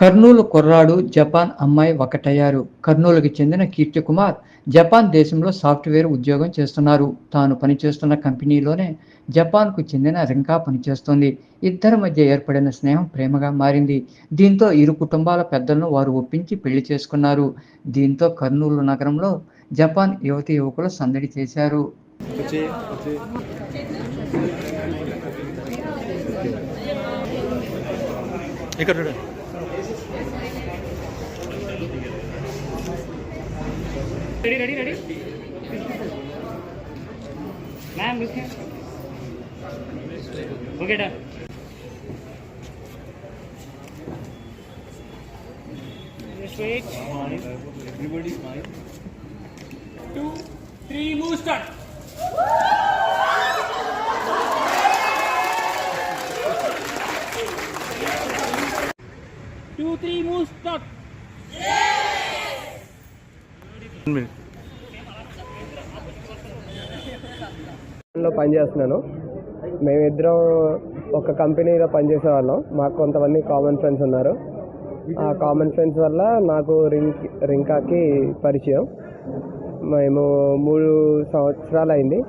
కర్నూలు కుర్రాడు జపాన్ అమ్మాయి ఒకటయ్యారు. కర్నూలుకి చెందిన కీర్తి కుమార్ జపాన్ దేశంలో సాఫ్ట్వేర్ ఉద్యోగం చేస్తున్నారు. తాను పనిచేస్తున్న కంపెనీలోనే జపాన్కు చెందిన రింకా పనిచేస్తోంది. ఇద్దరి మధ్య ఏర్పడిన స్నేహం ప్రేమగా మారింది. దీంతో ఇరు కుటుంబాల పెద్దలను వారు ఒప్పించి పెళ్ళి చేసుకున్నారు. దీంతో కర్నూలు నగరంలో జపాన్ యువతి యువకులు సందడి చేశారు. ఇక్కడ ready ready ready ma'am okay done Switch. Everybody smile. Two, three, move start. Two, three, move start. లో పనిచేస్తున్నాను మేమిద్దరం ఒక కంపెనీలో పనిచేసే వాళ్ళం మాకు కొంతమంది కామన్ ఫ్రెండ్స్ ఉన్నారు. ఆ కామన్ ఫ్రెండ్స్ వల్ల నాకు రింక్ రింకాకి పరిచయం. మేము మూడు సంవత్సరాలు అయింది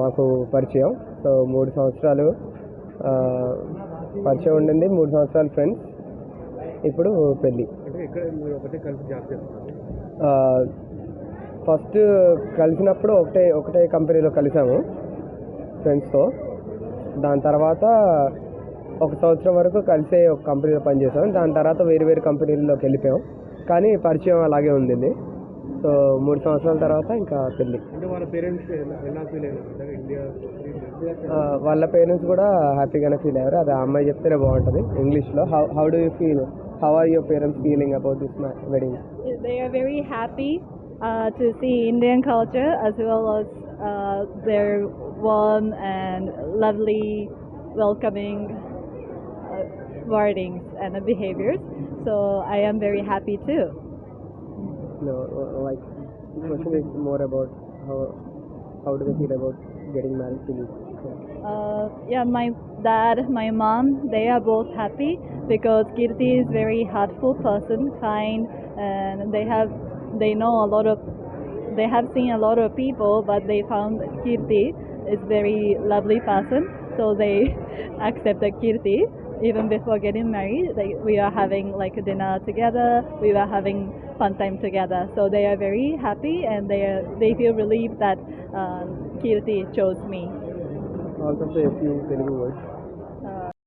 మాకు పరిచయం. సో మూడు సంవత్సరాలు పరిచయం ఉండింది. మూడు సంవత్సరాలు ఫ్రెండ్స్ ఇప్పుడు పెళ్ళి. ఫస్ట్ కలిసినప్పుడు ఒకటే ఒకటే కంపెనీలో కలిసాము ఫ్రెండ్స్తో. దాని తర్వాత ఒక సంవత్సరం వరకు కలిసే ఒక కంపెనీలో పనిచేసాం. దాని తర్వాత వేరు వేరు కంపెనీల్లోకి వెళ్ళిపోయాం. కానీ పరిచయం అలాగే ఉండింది. సో మూడు సంవత్సరాల తర్వాత ఇంకా పెళ్ళి. వాళ్ళ పేరెంట్స్ వాళ్ళ కూడా హ్యాపీగానే ఫీల్ అయ్యారు. అది ఆ అమ్మాయి చెప్తేనే బాగుంటుంది. ఇంగ్లీష్లో how how do you feel how are your parents feeling about this wedding They are very happy uh, to see Indian culture as well as uh, their warm and lovely, welcoming uh, wordings and behaviors. So I am very happy too. No, uh, like the question is more about how how do they feel about getting married to you? Uh, yeah, my dad, my mom, they are both happy because Kirti is very heartful person, kind, and they have they know a lot of they have seen a lot of people, but they found Kirti is very lovely person, so they accepted Kirti. Even before getting married, they, we are having like a dinner together. We were having fun time together, so they are very happy and they are, they feel relieved that um, Kirti chose me. Also say a few words.